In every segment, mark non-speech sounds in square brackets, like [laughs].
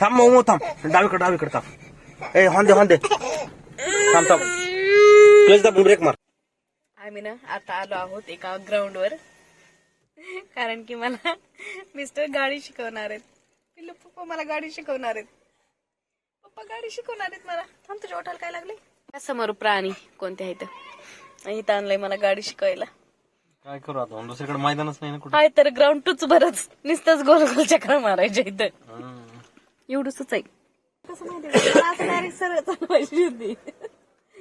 थांब मग थांब. डावीकडे डावीकडे थांब. ए हॉन दे हॉन दे थांब थांब. क्लच दाबून ब्रेक मार. आम्ही ना आता आलो आहोत एका ग्राउंडवर कारण की मला मिस्टर गाडी शिकवणार आहेत. पिल्लू पप्पा मला गाडी शिकवणार आहेत. पप्पा गाडी शिकवणार आहेत मला. थांब तुझ्या वाटायला काय लागले समोर प्राणी कोणते आहेत? इथं आणलंय मला गाडी शिकवायला. काय करू आता? दुसरीकडे मैदानच नाही ना कुठं? तर ग्राउंड टूच बरंच नुसतंच गोल गोल चक्र मारायच्या इथं. एवढंच आहे कसं माहिती मला असं डायरेक्ट सरळ चालवायची होती.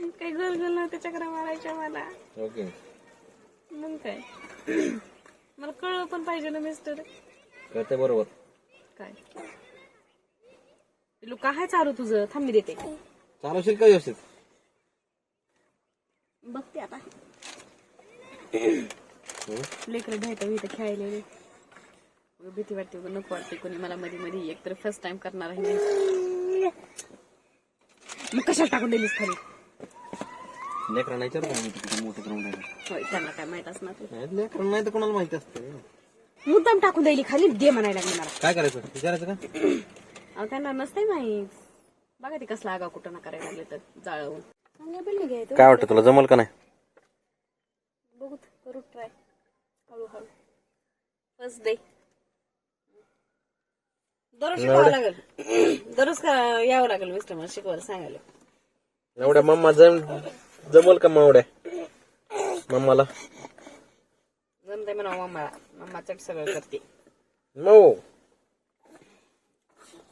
काही गोल गोल नव्हते चक्र मारायच्या मला. ओके. मग काय? मला कळलं पण पाहिजे ना मिस्टर करते बरोबर. काय? पिलू काय चालू तुझं. थांब मी देते. चालवशील का व्यवस्थित? बघते आता. लेकर इथं खेळलेले उगाच भीती वाटते नको वाटते कोणी मला मध्ये मध्ये एक तर फर्स्ट टाइम करणार आहे मी. मग कशाला टाकून दिलीस खाली? लेकरा नाही मोठे ग्राउंड आहे त्यांना काय माहीत असणार. लेकरा नाही तर कोणाला माहिती असते. मुद्दाम टाकून द्यायली खाली दे म्हणायला लागले मला. काय करायचं? विचारायचं का? अहो त्यांना नसतंय माहीत. बघा ते कसला आगा कुठं ना करायला लागले तर जाळवून. चांगल्या बिल्डिंग घ्यायचं काय वाटतं तुला जमल का नाही? बघू करू ट्राय हळूहळू. फर्स्ट डे दररोज शिकवावं लागेल. [clears throat] दररोज का- यावं लागेल मिस्टर मला शिकवायला सांगायला. एवढ्या मम्मा जम जमल का मावड्या? मम्माला? जमते म्हणा मम्मा. मम्मा चट सगळं करते. मऊ.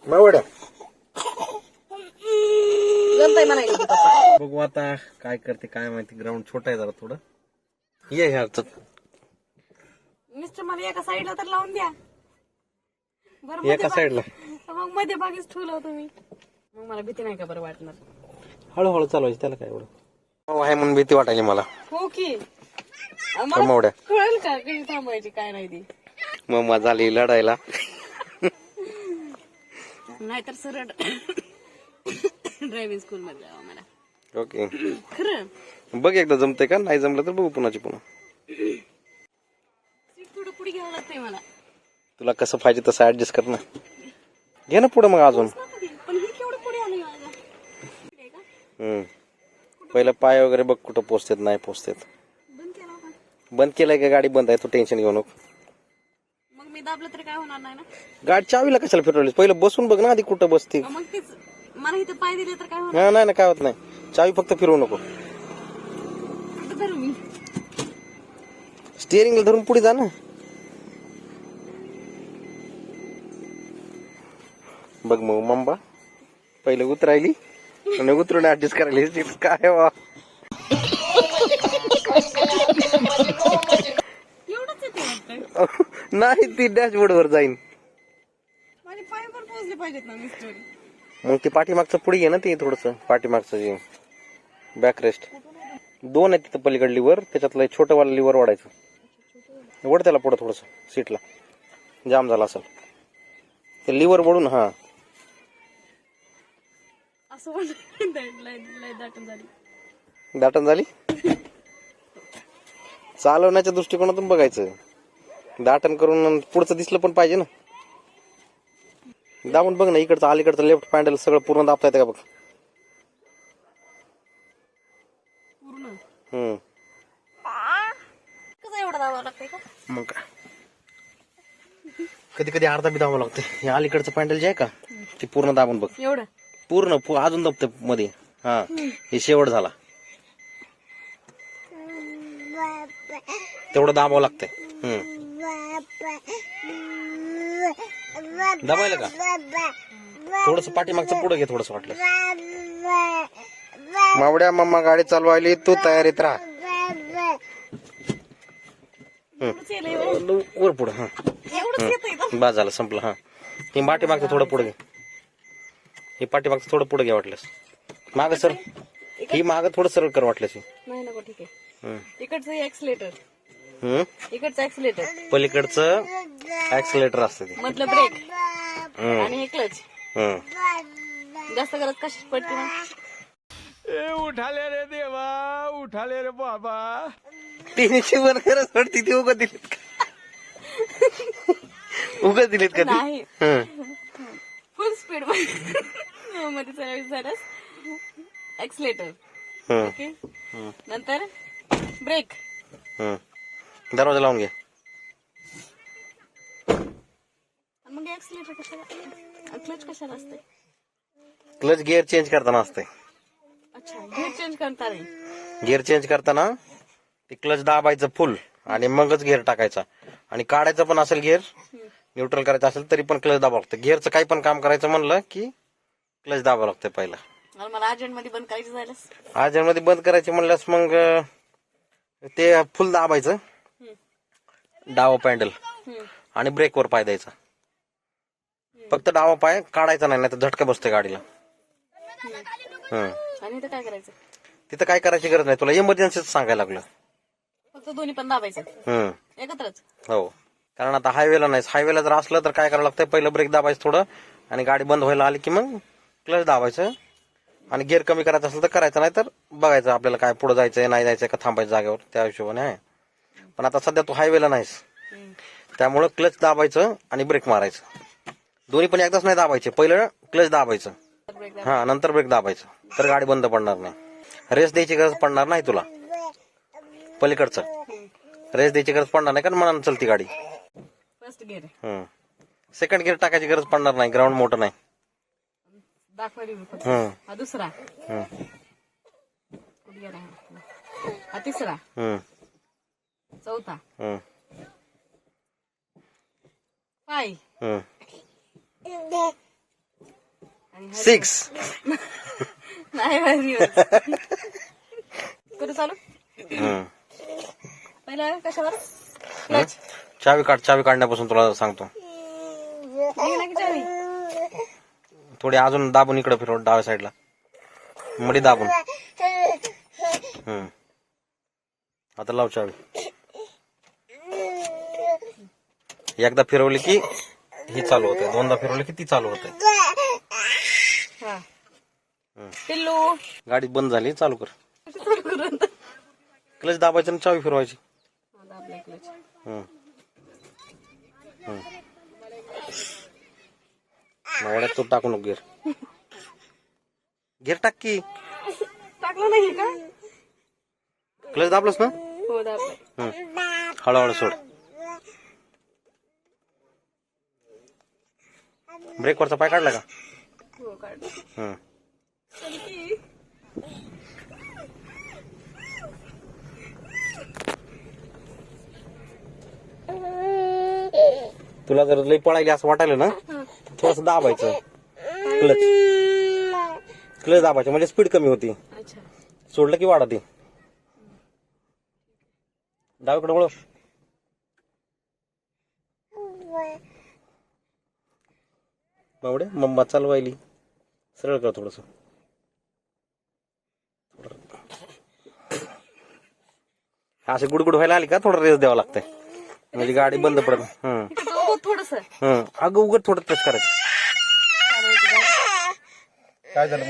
मावड्या? जमतंय पप्पा. बघू आता काय करते काय माहिती. ग्राउंड छोटा आहे जरा थोडं. ये ह्या मिस्टर मला एका साईडला तर लावून द्या. बरं एका साईडला मग मध्ये भागीच ठेवलं तुम्ही मग मला भीती नाही का बरं वाटणार? हळूहळू चालवायची त्याला काय एवढं? हो आहे म्हणून भीती वाटायली मला. हो की. तर मावड्या कळेल का? कधी थांबायची काय नाही ती. मम्मा झाली लढायला. नाहीतर सरळ ड्रायव्हिंग स्कूल मध्ये जावं मला. ओके. खरं? बघ एकदा जमते का? नाही जमलं तर बघू पुन्हाची पुन्हा. सीट थोडं पुढे घ्यावं लागतंय मला. तुला कसं पाहिजे तसं ऍडजस्ट कर ना. घे ना पुढे मग अजून. पहिलं पाय वगैरे बघ कुठं पोचतेत नाही पोचतेत. बंद केलंय का गाडी बंद आहे? तू टेन्शन घेऊ नको. मग मी दाबलं तरी काय होणार नाही ना? गाडी चावीला कशाला फिरवलीस? पहिलं बसून बघ ना आधी कुठं बसते. मग तेच मला इथं पाय दिले तर काय होणार? हा नाही ना काय होत नाही. चावी फक्त फिरवू नको. स्टिअरिंगला धरून पुढे जा ना. बघ मग मम्बा पहिले उतरायली आणि उतरून ऍडजस्ट करायली. काय वा नाही ती डॅशबोर्ड वर जाईन. मग ती पाठीमागचं पुढे घे ना ते थोडस पाठीमागचं जे बॅक रेस्ट दोन आहे तिथं पलीकडे लिव्हर त्याच्यातलं छोटं वाला लिव्हर ओढायचं. ओढ त्याला पुढं थोडस सीटला जाम झाला असेल. ते लिव्हर ओढून हा. असं दाटून झाली. दाटण झाली? चालवण्याच्या दृष्टिकोनातून बघायचं. दाटण करून पुढचं दिसलं पण पाहिजे ना. दाबून बघ ना इकडचं अलीकडचं लेफ्ट पॅन्डल सगळं पूर्ण दाबता येतं का बघ? पूर्ण? का? मग कधी कधी अर्धा बी दाबावं लागते हे अलीकडचं पॅन्डल जे आहे का ते पूर्ण दाबून बघ. एवढं? पूर्ण पू- अजून दाबते मध्ये. हा हे शेवट झाला. तेवढं दाबावं लागतंय. हम्म. दाबायला का? थोडस पाठीमागचं पुढे घे थोडस वाटलं. मावड्या मम्मा गाडी चालवायली तू तयारीत राहा. वर पुढे हा? बस झालं संपलं हा. हे पाठीमागचं थोडं पुढे घे. हे पाठीमागचं थोडं पुढे घे वाटलंस. माग सर. ही माग थोडं सरळ कर वाटलंस. हे. नाही नको ठीक आहे. हम्म. इकडचं ऍक्सिलेटर हम्म. इकडचं ऍक्सिलेटर पलीकडचं ऍक्सिलेटर असतं ते. मधलं ब्रेक हम्म. आणि हे क्लच हम्म. जास्त गरज कशी पडते मग? उठाले रे देवा उठाले रे बाबा. तिने वर खरंच पडती ती उगत दिलीत का? [laughs] उगत दिलीत का ती? नाही. हम्म. फुल स्पीडमध्ये. चालवायचं झाल्यास एक्सलेटर ओके नंतर ब्रेक. दरवाजा लावून घे. मग एक्सलेटर कशाला? क्लच कशाला असते? क्लच गिअर चेंज करताना असते. अच्छा गिअर चेंज करता नाही. गिअर चेंज करताना ते क्लच दाबायचं फुल आणि मगच गिअर टाकायचा. आणि काढायचं पण असेल गिअर न्यूट्रल करायचं असेल तरी पण क्लच दाबावं लागतं. गिअरचं काही पण काम करायचं म्हणलं की क्लच दाबावं लागतं पहिला. मला अर्जंटमध्ये बंद करायचं झाल्यास बंद करायचे म्हणल्यास मग ते फुल दाबायचं. डावं पॅन्डल. आणि ब्रेकवर पाय द्यायचा. फक्त डावा पाय काढायचा नाही तर झटका बसते गाडीला. हम्म. आणि इथं काय करायचं? तिथं काय करायची गरज नाही. तुला इमर्जन्सीच सांगायला लागलं. फक्त दोन्ही पण दाबायचं. एकत्रच. हो. कारण आता हायवेला नाही हायवेला जर असलं तर काय करावं लागतं पहिलं ब्रेक दाबायचं थोडं आणि गाडी बंद व्हायला आली की मग क्लच दाबायचं. आणि गिअर कमी करायचं असेल तर करायचं नाही तर बघायचं आपल्याला काय पुढे जायचंय नाही जायचंय का थांबायचं जागेवर. त्या हिशोबाने आहे. पण आता सध्या तू हायवेला नाहीस त्यामुळं क्लच दाबायचं आणि ब्रेक मारायचं. दोन्ही पण एकदाच नाही दाबायचे. पहिलं क्लच दाबायचं. हां हा नंतर ब्रेक दाबायचं. तर गाडी बंद पडणार नाही. रेस द्यायची गरज पडणार नाही तुला. पलीकडचं. रेस द्यायची गरज पडणार नाही कारण मनानं चलती गाडी. फर्स्ट गिअर सेकंड गिअर टाकायची गरज पडणार नाही ग्राउंड मोठं नाही. दाखवायला मी फक्त. हम्म, हा दुसरा. हम्म, कुठे गेला हा? हा तिसरा. हम्म, चौथा. हम्म, पाय. हम्म. आणि हा- सिक्स [laughs] नाही भारी [laughs] करू चालू? हम्म. पहिला कशावर? चावी काढ चावी काढण्यापासून तुला सांगतो. घे ना की चावी. थोडी अजून दाबून इकडे फिरव डाव्या साईडला. मडी दाबून. हम्म. आता लाव चावी. एकदा फिरवली की ही चालू होते. दोनदा फिरवली की ती चालू होते. हा. पिल्लू. गाडी बंद झाली चालू कर. क्लच दाबायचं आणि चावी फिरवायची. हा, दाबला क्लच हम्म. हम्म. एवढ्यात तो टाकू नको गिअर गिअर टाक की. टाकलं नाही का? क्लच दाबलंस ना? हो हम्म. हळूहळू सोड. ब्रेकवरचा पाय काढला का? हो. तुला जर लई पळायली असं वाटायलं ना थोडस दाबायचं. क्लच. क्लच दाबायचं म्हणजे स्पीड कमी होती. सोडलं की वाढते डावीकडे वळ बावडे मम्मा चालवायली सरळ कर थोडस. असे गुडगुड व्हायला आली का? थोडं रेस द्यावं लागतंय. म्हणजे गाडी बंद पडत हम्म थोडस. हम्म अगं उगत थोडं टच करायचं. काय झालं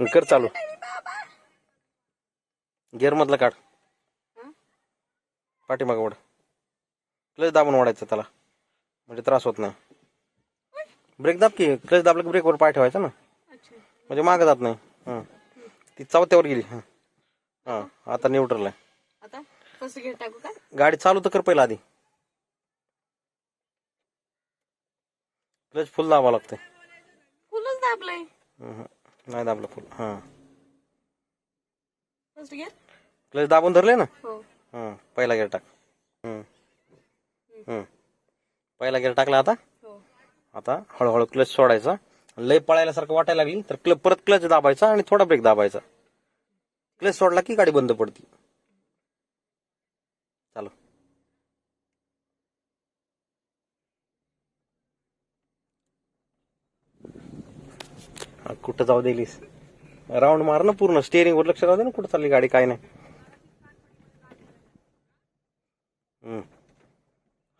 मग कर चालू. गिअर मधलं काढ. पाठीमागं ओढ. क्लच दाबून ओढायचं त्याला. म्हणजे त्रास होत नाही. ब्रेक दाब की क्लच दाबलं की ब्रेकवर पाय ठेवायचा ना? म्हणजे मागं जात नाही. हं. ती चौथ्यावर गेली. हं. हा. आता न्यूट्रल आहे. आता? फर्स्ट गिअर टाकू का? गाडी चालू तर कर पहिला आधी. क्लच फुल दाबावं लागतंय. फुलच दाबलंय. हं, हं. नाही दाबलं फुल. हा. फर्स्ट गिअर क्लच दाबून धरले ना? हो. हं. पहिला गेअर टाक. हं. हं. पहिला गेअर टाकला आता? हो. आता हळूहळू क्लच सोडायचा. लय पळायल्यासारखं वाटायला लागली तर क्लब परत क्लच दाबायचा आणि थोडा ब्रेक दाबायचा. क्लच सोडला की गाडी बंद पडती. चालू. कुठं जाऊ दिलीस राऊंड मार ना पूर्ण. स्टेअरिंग वर लक्ष राहू दे ना कुठं चालली गाडी काय नाही.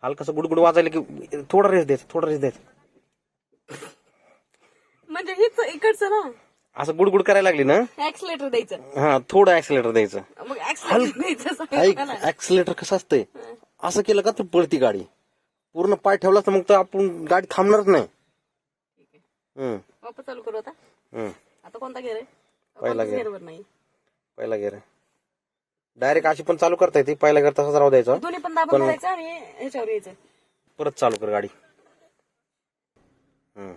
हलकस गुडगुड वाजायला की थोडा रेस द्यायचा थोडा रेस द्यायचा. म्हणजे हेच इकडचं ना. असं गुडगुड करायला लागली ना? ऍक्सिलेटर द्यायचं. हा थोडं ऍक्सिलेटर द्यायचं. मग ऍक्सिलेटर द्यायचं कसं असतंय? असं केलं का तर पळती गाडी? पूर्ण पाय ठेवला तर मग तर आपण गाडी थांबणारच नाही. हम्म, वापस चालू करू आता. हम्म. आता कोणता गेअर आहे? पहिला कोणताच gear. gear वर नाही. पहिला गेअर डायरेक्ट अशी पण चालू करता येते. पहिला गेअर तसाच राहू द्यायचा. दोन्ही पण दाबून धरायचं आणि ह्याच्यावर यायचं. परत चालू कर गाडी. हम्म,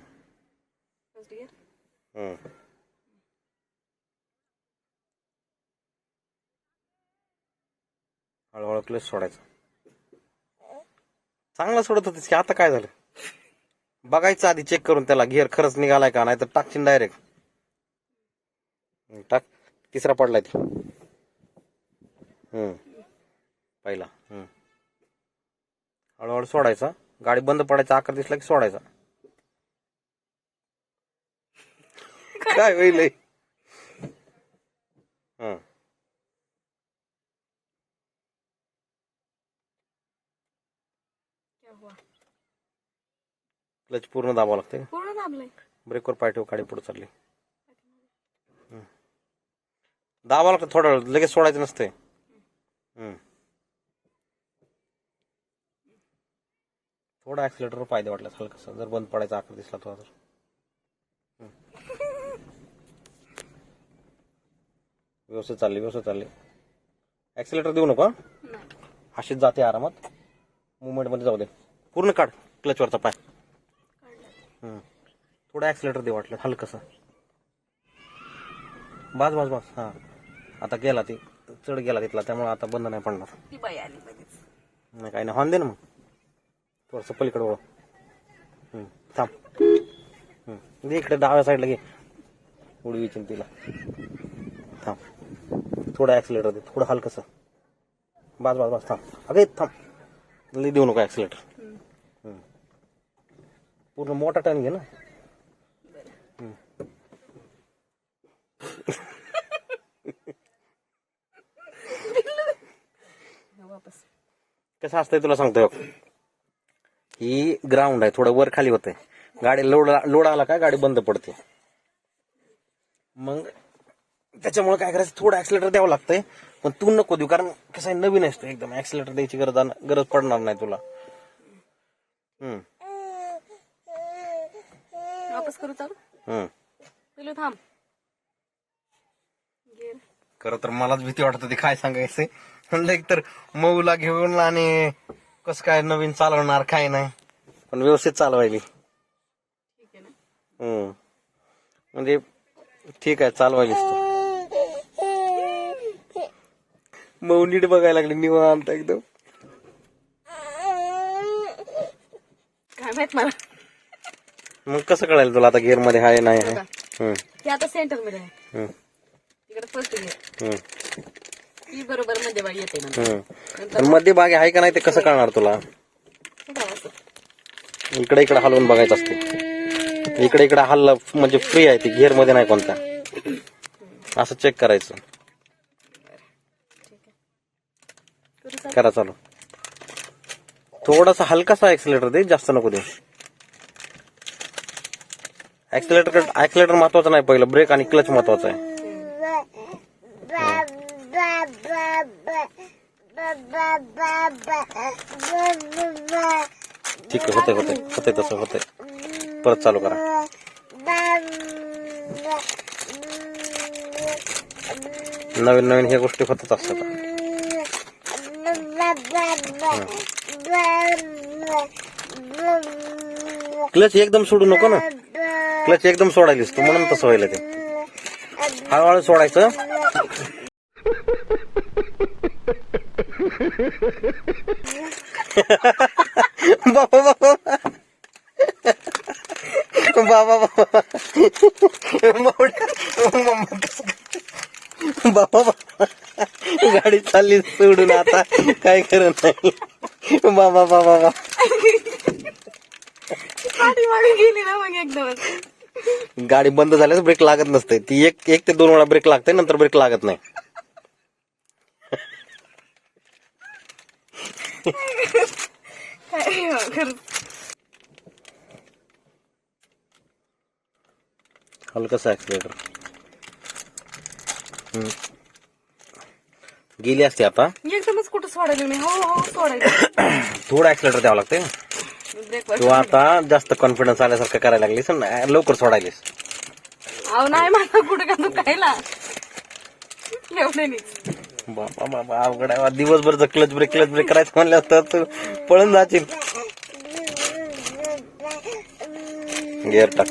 हळूहळू क्लच सोडायचा. चांगला सोडत होतीस की आता काय झालं? बघायचं आधी चेक करून त्याला गिअर खरंच निघालाय का? नाही तर टाकशील डायरेक्ट टाक. तिसरा पडलाय ती. पहिला. हळूहळू सोडायचा. गाडी बंद पडायचा आकार दिसला की सोडायचा. काय होईल हे? क्या हुआ? क्लच पूर्ण दाबावं लागते पूर्ण दाबलंय ब्रेकवर पाय ठेव गाडी पुढे चालली. दाबावं लागतं थोडा लगेच सोडायचं नसते हं. थोडा ऍक्सिलेटर पायदे वाटलं हलकसा जर बंद पडायचा आकार दिसला तो तर व्यवस्थित चालली व्यवस्थित चालली ऍक्सिलेटर देऊ नका अशीच जाते आरामात. मुवमेंटमध्ये जाऊ दे. पूर्ण काढ क्लचवरचा पाय. थोडं ऍक्सिलेटर दे वाटलं हलकस. बास बास बास हा. आता गेला ती चढ गेला तिथला त्यामुळे आता बंद नाही पडणार. नाही काही नाही हॉर्न दे ना मग. थोडस पलीकडे वळ थांब. इकडे डाव्या साईडला घे. उडवीची तिला थांब. थोडं ऍक्सिलेटर दे. थोडं हलकस बास बास बास. थांब. अगे थांब. लई देऊ नको ऍक्सिलेटर पूर्ण मोठा टर्न घे ना. कसं असतंय तुला सांगतो ही ग्राउंड आहे थोडं वर खाली होतंय. गाडी लोड लोड आला का गाडी बंद पडते. मग त्याच्यामुळे काय करायचं थोडं ऍक्सिलेटर द्यावं लागतंय. पण तू नको देऊ कारण कसं आहे नवीन असतो एकदम. ऍक्सिलेटर द्यायची गरज गरज पडणार नाही तुला. हम्म. वापस करू चालू? हम्म. पिलू थांब. गेअर खरं तर मलाच भीती वाटत होती काय सांगायचंय. म्हणलं एक तर मऊला घेऊन आणि कसं काय नवीन चालवणार काय नाही. पण व्यवस्थित चालवायली. ठीक आहे ना? हम्म. म्हणजे ठीक आहे चालवायलीस तू. मऊ नीट बघायला लागली निवांत एकदम. काय माहीत मला? मग कसं कळायला तुला आता गिअरमध्ये आहे नाही आहे? हम्म, ते आता सेंटरमध्ये आहे. हम्म, तिकडे फर्स्ट गिअर हम्म, ती बरोबर मध्ये बाई येते नंतर. हम्म. आणि मध्ये बागे आहे का नाही ते कसं कळणार तुला? हे काय असं. इकडे इकडे हलवून बघायचं असते. इकडे इकडे हल्ला म्हणजे फ्री आहे ती गिअरमध्ये नाही कोणता. असं चेक करायचं. करा चालू. थोडासा हलकासा ऍक्सिलेटर दे जास्त नको दे ऍक्सिलेटर ऍक्सिलेटर महत्वाचं नाही पहिलं ब्रेक आणि क्लच महत्वाचं आहे. ठीक आहे होते होते होते तसं होते परत चालू करा. नवीन नवीन ह्या गोष्टी होतच असतात. क्लच एकदम सोडू नको ना. क्लच एकदम सोडायलीस तू म्हणून तसं व्हायला ते. हळूहळू सोडायचं. बाबा बाबा. बाबा बाबा मावड्या, मम्मा कसं काय? बाबा बाबा गाडी चालली सोडून आता काय खरं नाही. बाबा बाबा मागे गेली ना मग एकदमच गाडी बंद झाल्यास ब्रेक लागत नसते. ती एक एक ते दोन वेळा ब्रेक लागते नंतर ब्रेक लागत नाही. काय हो, खरंच. हलकस ऍक्सिलेटर हम्म. गेली असते आता. एकदमच कुठं सोडायला मी? हो हो सोडायला [clears throat] थोडं ऍक्सिलेटर द्यावं लागते तू आता जास्त कॉन्फिडन्स आल्यासारखं करायला लागलीस लवकर सोडायलीस. अहो नाही मला कुठं का दुखायला? बाबा बाबा अवघड आहे. दिवसभर जर क्लच ब्रेक क्लच ब्रेक करायचं म्हणलं तर तू पळून जाशील. गिअर टाक.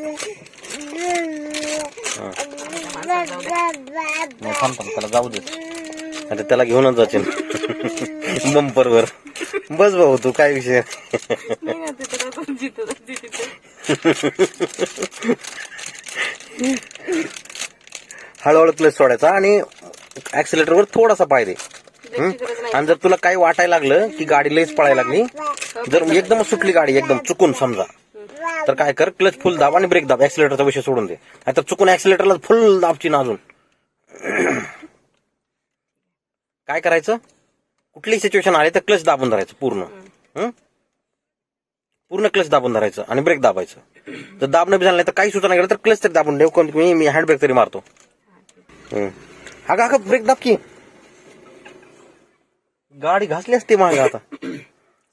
थांब थांब त्याला जाऊ दे. आता त्याला घेऊनच जाशील बंपरवर. बस भाऊ तू काय विषय? हळूहळू प्लस सोडायचा. आणि ऍक्सिलेटरवर थोडासा पाय दे. आणि जर तुला काही वाटायला लागलं की गाडी लईच पळायला लागली जर एकदमच सुटली गाडी एकदम चुकून समजा तर काय कर क्लच फुल दाब आणि ब्रेक दाब. ऍक्सिलेटरचा विषय सोडून दे. आता चुकून ऍक्सिलेटरला फुल दाबची ना अजून. काय करायचं? कुठलीही सिच्युएशन आली तर क्लच दाबून धरायचं पूर्ण. हं? पूर्ण क्लच दाबून धरायचं आणि ब्रेक दाबायचं. जर दाबणं बी झालं नाही तर काही सुचना गेलं तर क्लच तरी दाबून ठेव कोण मी मी हँड ब्रेक तरी मारतो. हं. अगं अगं ब्रेक दाब की. गाडी घासली असते माग आता.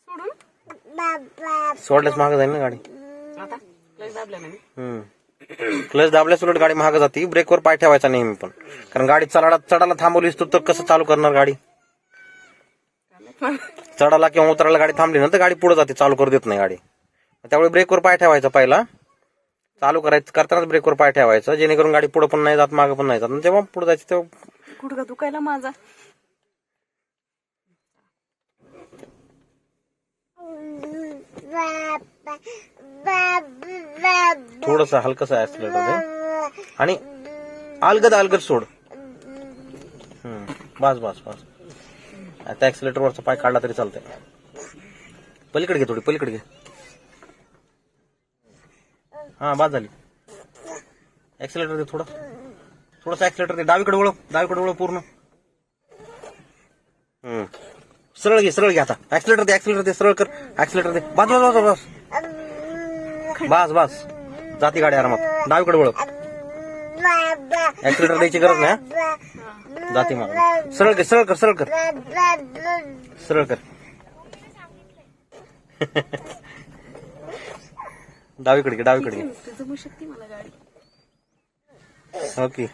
सोडून? सोडल्यास माग जाईल ना गाडी. आता लय दाबलं नाही हम्म. क्लच दाबल्यास उलट गाडी महाग जाते. ब्रेकवर पाय ठेवायचा नेहमी पण. कारण गाडी चढायला चढायला थांबवलीस तू तर कसं चालू करणार गाडी? चढायला किंवा उतरायला गाडी थांबली ना तर गाडी पुढे जाते चालू करू देत नाही गाडी. त्यामुळे ब्रेकवर पाय ठेवायचा पहिला. चालू करायचं करतानाच ब्रेकवर पाय ठेवायचं जेणेकरून गाडी पुढे पण नाही जात मागे पण नाही जात. तेव्हा जेव्हा पुढे जायचं तेव्हा गुडघा दुखायला माझा? थोडस हलकस ऍक्सिलेटर दे आणि अलगद अलगद सोड. बस बस बस. आता ऍक्सिलेटर वरचा पाय काढला तरी चालतंय. पलीकडे घे थोडी पलीकडे घे. हा बस झाली. ऍक्सिलेटर दे थोडं. थोडस ऍक्सिलेटर दे. डावीकडे वळव डावीकडे वळव पूर्ण. हम्म. सरळ घे सरळ घे आता. ऍक्सिलेटर दे ऍक्सिलेटर दे सरळ कर. ऍक्सिलेटर दे. बस बस बस बस बस. बस जाती गाडी आरामात. डावीकडे वळव. ऍक्सिलेटर द्यायची गरज नाही जाती मग सरळ कर सरळ कर सरळ कर. सरळ [laughs] कर. डावीकडे घे डावीकडे घे. ओके.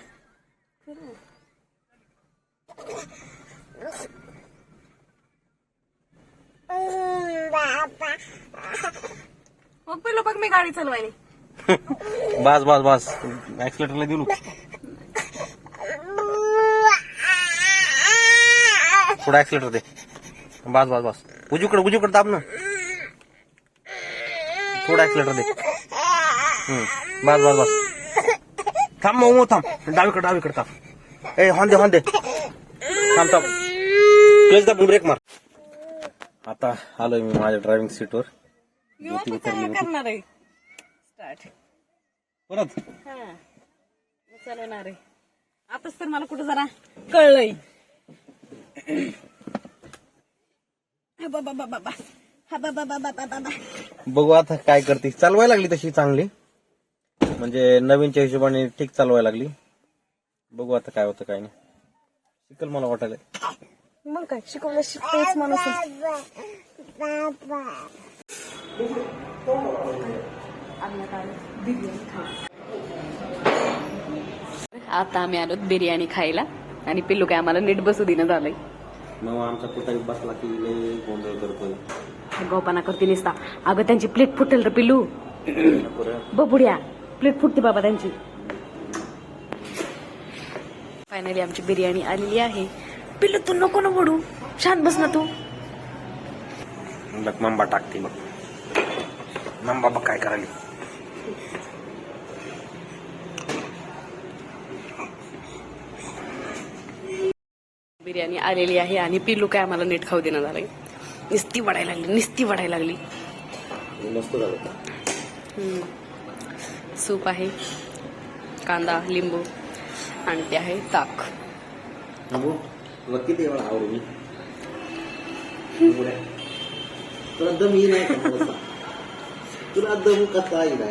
मग पहिलं बघ मी गाडी चालवायली. [laughs] बस बस बस. ऍक्सिलेटरला दिलू थोडा ऍक्सिलेटर दे. बस बस बस. उजूकडे उजूकडे दाब ना. थोडा ऍक्सिलेटर दे. हम्म. बस बस बस. थांब मग मग थांब. डावीकडे डावीकडे थांब. ए हॉन दे हॉन दे. थांब थांब. क्लच दाबून ब्रेक मार. आता आलोय मी माझ्या ड्रायव्हिंग सीटवर करणार आहे. स्टार्ट परत? हा. मी चालवणार आहे. आताच तर मला कुठं जरा कळलंय. हा बाबा बाबा बाबा हा बाबा बाबा बाबा बाबा बघू आता काय करते. चालवायला लागली तशी चांगली. म्हणजे नवीनच्या हिशोबाने ठीक चालवायला लागली. बघू आता काय होतं काय नाही. शिकल मला वाटायला मग काय? शिकवलं शिकतेच माणूस आता आम्ही आलो बिर्याणी खायला आणि पिल्लू काय आम्हाला नीट बसू देणं झालंय. मग आमचा पुतळी बसला की लय गोंधळ करतोय. गोपाना करते निसता. अगं त्यांची प्लेट फुटेल रे पिल्लू. [coughs] बबुड्या प्लेट फुटते बाबा त्यांची. फायनली आमची बिर्याणी आलेली आहे. पिल्लू तू नको ना पडू शांत बस ना तू. मग मंबा टाकते मग मंबा बघ काय करायला. बिर्याणी आलेली आहे आणि पिल्लू काय आम्हाला नीट खाऊ देणं झालंय. निस्ती वाढायला लागली निस्ती वाढायला लागली. मस्त झालं. हम्म. सूप आहे कांदा लिंबू आणि ते आहे ताक. वकील एवढा आवडू मी. तुला दम येईल नाही का तुला दम कसा येईल